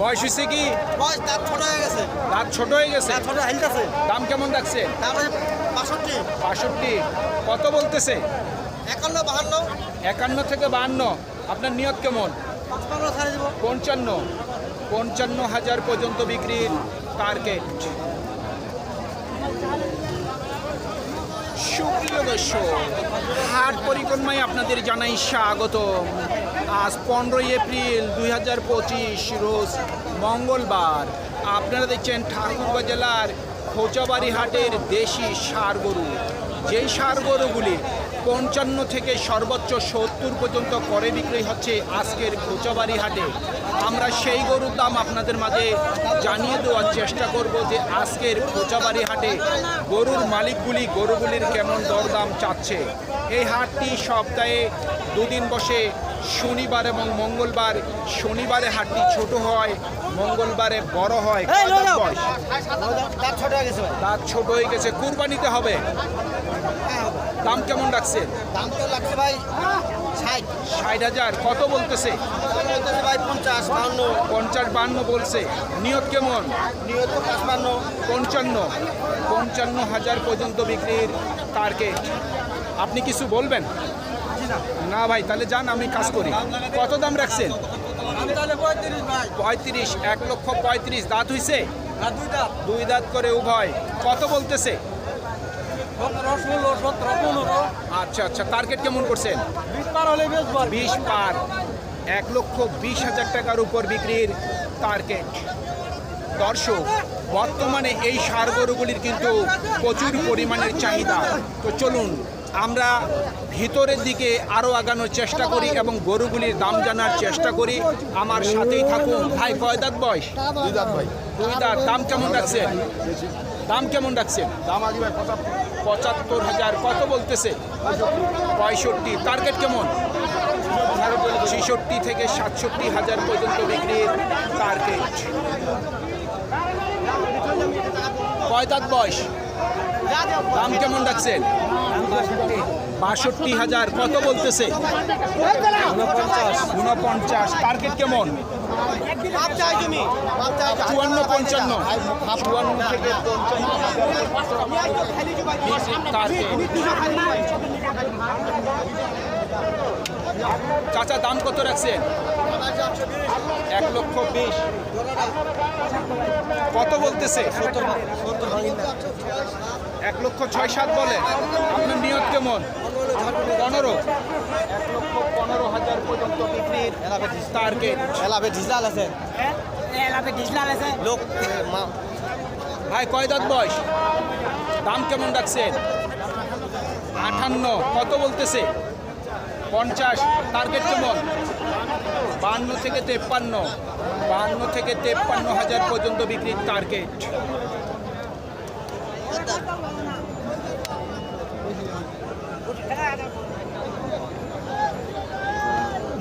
বয়স হয়েছে কি? বয়স দাঁত ছোট হয়ে গেছে। ছোট হয়ে গেছে? দাঁত ছোট হেলতেছে দাম কেমন রাখছে বাষট্টি। কত বলতেছে? একান্ন বাহান্ন। একান্ন থেকে বাহান্ন। আপনার নিয়ত কেমন? পঞ্চান্ন পঞ্চান্ন। হাজার পর্যন্ত বিক্রির টার্গেট সুপ্রিয় দর্শক হাট পরিক্রমায় আপনাদের জানাই স্বাগত আজ পনেরোই এপ্রিল দুই হাজার পঁচিশ, রোজ মঙ্গলবার। আপনারা দেখছেন ঠাকুরগাঁ জেলার খোঁচাবাড়ি হাটের দেশি সার গরু। যেই সার গরুগুলি পঞ্চান্ন থেকে সর্বোচ্চ সত্তর পর্যন্ত করে বিক্রি হচ্ছে আজকের খোঁচাবাড়ি হাটে আমরা সেই গরুর দাম আপনাদের মাঝে জানিয়ে দেওয়ার চেষ্টা করব যে আজকের খোঁচাবাড়ি হাটে গরুর মালিকগুলি গরুগুলির কেমন দরদাম চাচ্ছে। এই হাটটি সপ্তাহে দুদিন বসে শনিবার এবং মঙ্গলবার শনিবারে হাটটি ছোট হয় মঙ্গলবারে বড় হয়। দাঁত ছোট হয়ে গেছে ভাই। দাঁত ছোট হয়ে গেছে। কুরবানিতে হবে? হ্যাঁ দাম কেমন রাখছে দাম তো লাগছে ভাই ষাট। হাজার। কত বলতেছে? পঞ্চাশ বান্ন বলছে। নিয়ত কেমন? নিয়ত পঞ্চান্ন। পঞ্চান্ন হাজার পর্যন্ত বিক্রির টার্গেট আপনি কিছু বলবেন? না ভাই, তাহলে যান, আমি কাজ করি। কত দাম রাখছেন? পঁয়ত্রিশ, এক লক্ষ পঁয়ত্রিশ। দাঁত হইছে? দুই দাঁত করে উভয়। কত বলতেছে? আচ্ছা আচ্ছা টার্গেট কেমন করছেন? বিশ পার। এক লক্ষ বিশ হাজার টাকার উপর বিক্রির টার্গেট দর্শক, বর্তমানে এই সার গরুগুলির কিন্তু প্রচুর পরিমাণের চাহিদা। তো চলুন আমরা ভিতরের দিকে আরও আগানোর চেষ্টা করি এবং গরুগুলির দাম জানার চেষ্টা করি। আমার সাথেই থাকুন। ভাই কয় দাঁত বয়স? দুই দাঁত ভাই। দুই দাঁত। দাম কেমন রাখছেন? দাম কেমন রাখছেন? দাম আগে ভাই পঁচাত্তর হাজার। কত বলতেছে? পঁয়ষট্টি। টার্গেট কেমন? ছেষট্টি থেকে সাতষট্টি হাজার পর্যন্ত বিক্রির টার্গেট। কয় দাঁত বয়স? দাম কেমন রাখছেন বাষট্টি হাজার, কত বলতেছে? উনপঞ্চাশ টার্গেট কেমন? চুয়ান্ন, পঞ্চান্ন। চাচা, দাম কত রাখছেন? এক লক্ষ বিশ। কত বলতেছে? এক লক্ষ ছয় সাত বলে। আপনার নিয়ত কেমন? পনেরো। এক লক্ষ পনেরো হাজার পর্যন্ত বিক্রির টার্গেট এলাবে ডিজিটাল আছে ডিজিটাল আছে লোক, ভাই, কয় বয়স? দাম কেমন রাখছেন আটান্ন কত বলতেছে? পঞ্চাশ। টার্গেট কেমন? বান্ন থেকে তেপ্পান্ন। বান্ন থেকে তেপ্পান্ন হাজার পর্যন্ত বিক্রির টার্গেট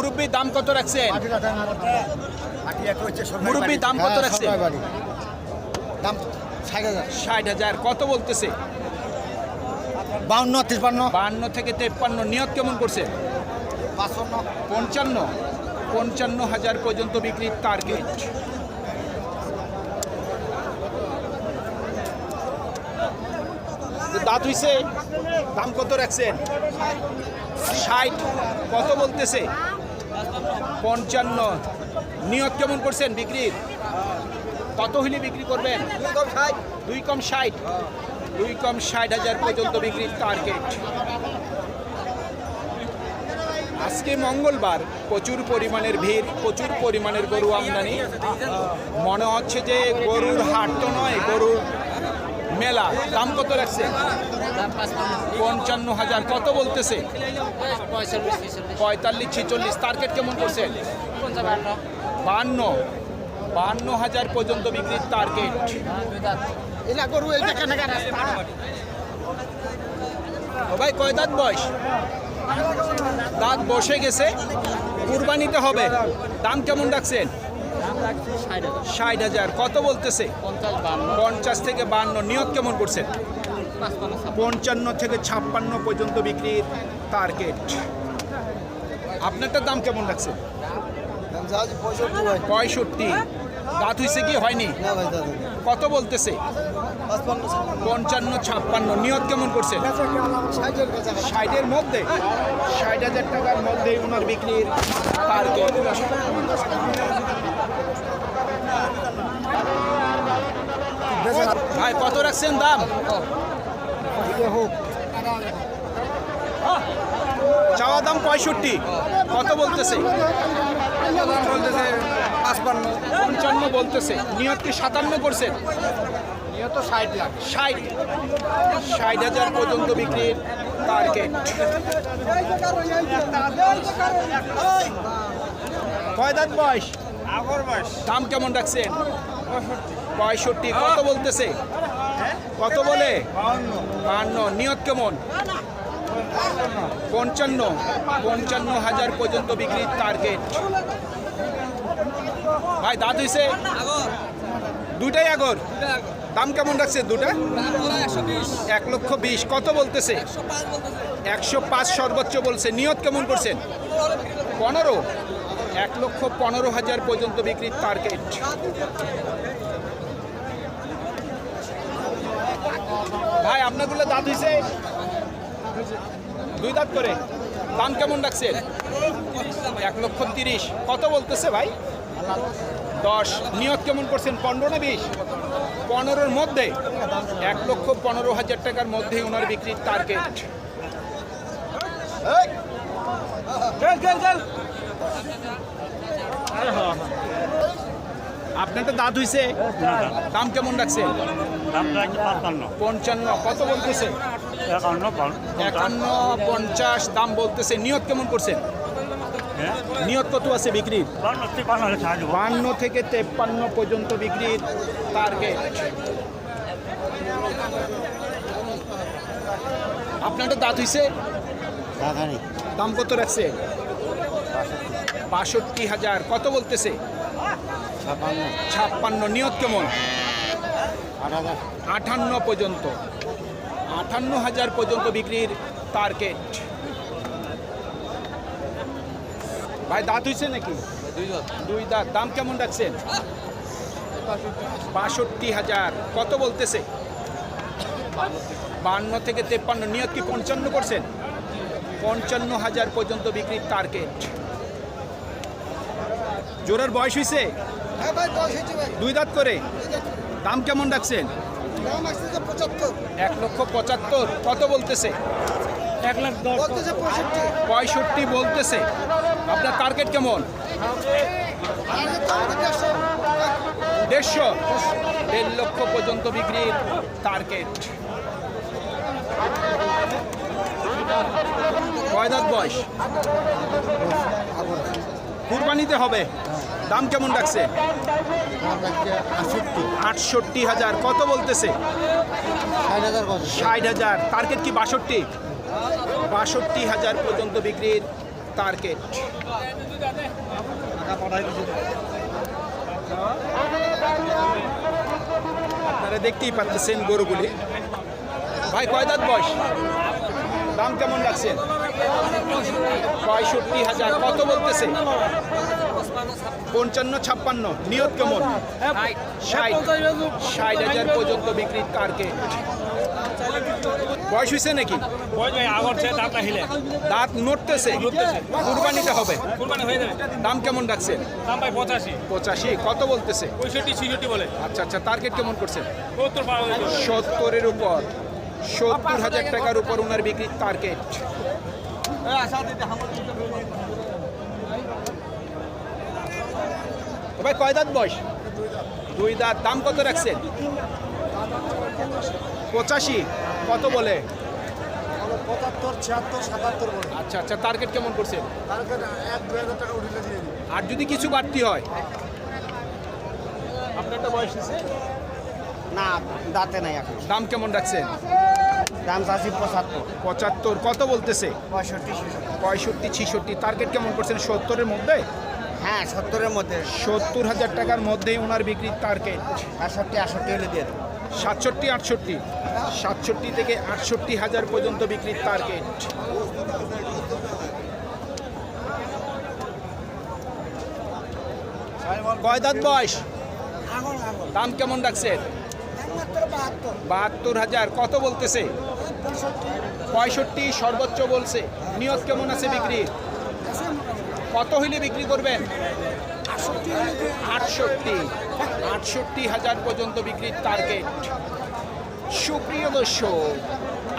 মুরব্বী দাম কত রাখছেন? মুরব্বী দাম কত রাখছে দাম ষাট হাজার। কত বলতেছে? বাউন্ন তিপ্পান্ন। বান্ন থেকে তেপ্পান্ন। নিয়ত কেমন করছে? পঞ্চান্ন। পঞ্চান্ন হাজার পর্যন্ত বিক্রির টার্গেট দাঁত হইছে? দাম কত রাখছেন? ষাট। কত বলতেছে? পঞ্চান্ন। নিয়ত কেমন করছেন বিক্রির কত হইলে বিক্রি করবেন? দুই কম ষাট। দুই কম ষাট? হাজার পর্যন্ত বিক্রির টার্গেট আজকে মঙ্গলবার প্রচুর পরিমাণের ভিড় প্রচুর পরিমাণের গরু আমদানি। মনে হচ্ছে যে গরুর হাট তো নয় গরুর মেলা। দাম কত রাখছে পঞ্চান্ন হাজার কত বলতেছে? পঁয়তাল্লিশ ছেচল্লিশ টার্গেট কেমন করছে? বান্ন। বান্ন হাজার পর্যন্ত বিক্রির টার্গেট ভাই কয় দাঁত বয়স? দাঁত বসে গেছে। কুরবানিতে হবে। দাম কেমন রাখছেন? ষাট হাজার। কত বলতেছে? পঞ্চাশ থেকে বান্ন। নিয়ত কেমন করছেন? পঞ্চান্ন থেকে ছাপ্পান্ন পর্যন্ত বিক্রির টার্গেট আপনারটার দাম কেমন রাখছে পঁয়ষট্টি। দাঁত হইছে কি? হয়নি? কত বলতেছে? পঞ্চান্ন, ছাপ্পান্ন। নিয়ত কেমন করছে ষাটের মধ্যে। ষাট হাজার টাকার মধ্যে ওনার বিক্রির টার্গেট ভাই, কত রাখছেন দাম? চাওয়া দাম পঁয়ষট্টি। কত বলতেছে? চলতেছে পাঁচপান্ন। পঞ্চান্ন বলতেছে। নিয়ত কি সাতান্ন করছেন নিহত ষাট লাখ। ষাট। ষাট হাজার পর্যন্ত বিক্রির টার্গেট কয় দাঁত বয়স? দাম কেমন রাখছেন? পঁয়ষট্টি। কত বলতেছে? কত বলে? বান্ন নিয়ত কেমন? পঞ্চান্ন। পঞ্চান্ন হাজার পর্যন্ত বিক্রির টার্গেট ভাই, দাঁত হইছে? দুটাই আগর। দাম কেমন রাখছে দুটা? এক লক্ষ বিশ। কত বলতেছে? একশো পাঁচ সর্বোচ্চ বলছে। নিয়ত কেমন করছেন? পনেরো। এক লক্ষ পনেরো হাজার পর্যন্ত বিক্রির টার্গেট ভাই আপনাগুলো দাঁত হয়েছে দুই দাঁত করে। দাম কেমন রাখছেন? এক লক্ষ তিরিশ। কত বলতেছে ভাই? দশ। নিয়ত কেমন করছেন? পনেরো না বিশ? পনেরোর মধ্যে। এক লক্ষ পনেরো হাজার টাকার মধ্যে ওনার বিক্রির টার্গেট আপনারটা দাঁত হইছে। দাম কেমন রাখছে দামটা একটু পাঁচপান্ন। পঞ্চান্ন কত বলতেছে? একান্ন একান্ন পঞ্চাশ দাম বলতেছে। নিয়ত কেমন করছেন? হ্যাঁ নিয়ত কত আছে বিক্রির? বান্ন থেকে তেপ্পান্ন পর্যন্ত বিক্রির টার্গেট আপনারটা দাঁত হইছে? দাম কত রাখছে? বাষট্টি হাজার। কত বলতেছে? ছাপ্পান্ন। নিয়ত কেমন? আটান্ন পর্যন্ত। আটান্ন হাজার পর্যন্ত বিক্রির টার্গেট ভাই দাঁত হয়েছে নাকি? দুই দাঁত। দাম কেমন রাখছেন? বাষট্টি হাজার। কত বলতেছে? বান্ন থেকে তেপ্পান্ন। নিয়ত কি পঞ্চান্ন করছেন? পঞ্চান্ন হাজার পর্যন্ত বিক্রির টার্গেট জোরের বয়স হয়েছে হ্যাঁ দুই দাঁত করে। দাম কেমন রাখছেন? এক লক্ষ পঁচাত্তর কত বলতেছে? এক লাখ পঁয়ষট্টি। পঁয়ষট্টি বলতেছে। আপনার টার্গেট কেমন? দেড়শো। দেড় লক্ষ পর্যন্ত বিক্রির টার্গেট কয় দাঁত বয়স? কুরবানিতে হবে। দাম কেমন রাখছে আটষট্টি হাজার। কত বলতেছে? ষাট হাজার। টার্গেট কি বাষট্টি? বাষট্টি হাজার পর্যন্ত বিক্রির টার্গেট আপনারা দেখতেই পাচ্ছেন গরুগুলি। ভাই, কয় দাঁত বয়স? দাম কেমন রাখছেন পঁয়ষট্টি হাজার। কত বলতেছে? পঞ্চান্ন ছাপ্পান্ন। নিয়ত কেমন? ষাট। হাজার পর্যন্ত বিক্রির টার্গেট বয়স হয়েছে নাকি? দাঁত নড়তেছে। কুরবানিতে হবে। দাম কেমন ভাই পঁচাশি। কত বলতেছে? বলে আচ্ছা আচ্ছা টার্গেট কেমন যাবে সত্তরের উপর। সত্তর হাজার টাকার উপর ওনার বিক্রির টার্গেট ভাই কয় দাঁত বয়স? দুই দাঁত। দাম কত রাখছেন? পঁচাশি। কত বলে? পঁচাত্তর ছিয়াত্তর সাতাত্তর বলে। আচ্ছা আচ্ছা টার্গেট কেমন করছেন তারপরে এক দু হাজার টাকা উঠিলে দিয়ে আর যদি কিছু বাড়তি হয়? আপনারটা বয়স হয়েছে? না দাঁতে নাই এখন। দাম কেমন রাখছেন? দাম চাষি পঁচাত্তর। পঁচাত্তর। কত বলতেছে? পঁয়ষট্টি পঁয়ষট্টি ছিষট্টি। টার্গেট কেমন করছেন সত্তরের মধ্যে? হ্যাঁ সত্তরের মধ্যে। সত্তর হাজার টাকার মধ্যেই ওনার বিক্রির টার্গেট। আটষট্টি আটষট্টি হলে দিয়ে দেবো। সাতষট্টি আটষট্টি। সাতষট্টি থেকে আটষট্টি হাজার পর্যন্ত বিক্রির টার্গেট। কয় দাঁত বয়স দাম কেমন রাখছেন? বাহাত্তর। হাজার। কত বলতেছে? পঁয়ষট্টি। সর্বোচ্চ বলছে। নিয়ত কেমন আছে বিক্রি আছে মোটামুটি কত হইলে বিক্রি করবেন? আটষট্টি। আটষট্টি হাজার পর্যন্ত বিক্রির টার্গেট সুপ্রিয় দর্শক,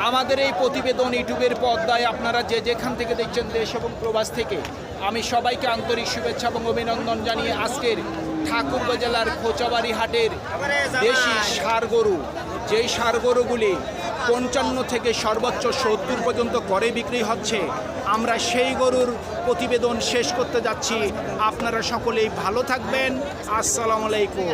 আমাদের এই প্রতিবেদন ইউটিউবের পর্দায় আপনারা যে যেখান থেকে দেখছেন দেশ এবং প্রবাস থেকে, আমি সবাইকে আন্তরিক শুভেচ্ছা এবং অভিনন্দন জানিয়ে আজকের ঠাকুরগাঁ জেলার খোঁচাবাড়ি হাটের দেশি ষাড় গরু, যেই সার গরুগুলি পঞ্চান্ন থেকে সর্বোচ্চ সত্তর পর্যন্ত করে বিক্রি হচ্ছে। আমরা সেই গরুর প্রতিবেদন শেষ করতে যাচ্ছি। আপনারা সকলেই ভালো থাকবেন। আসসালামু আলাইকুম।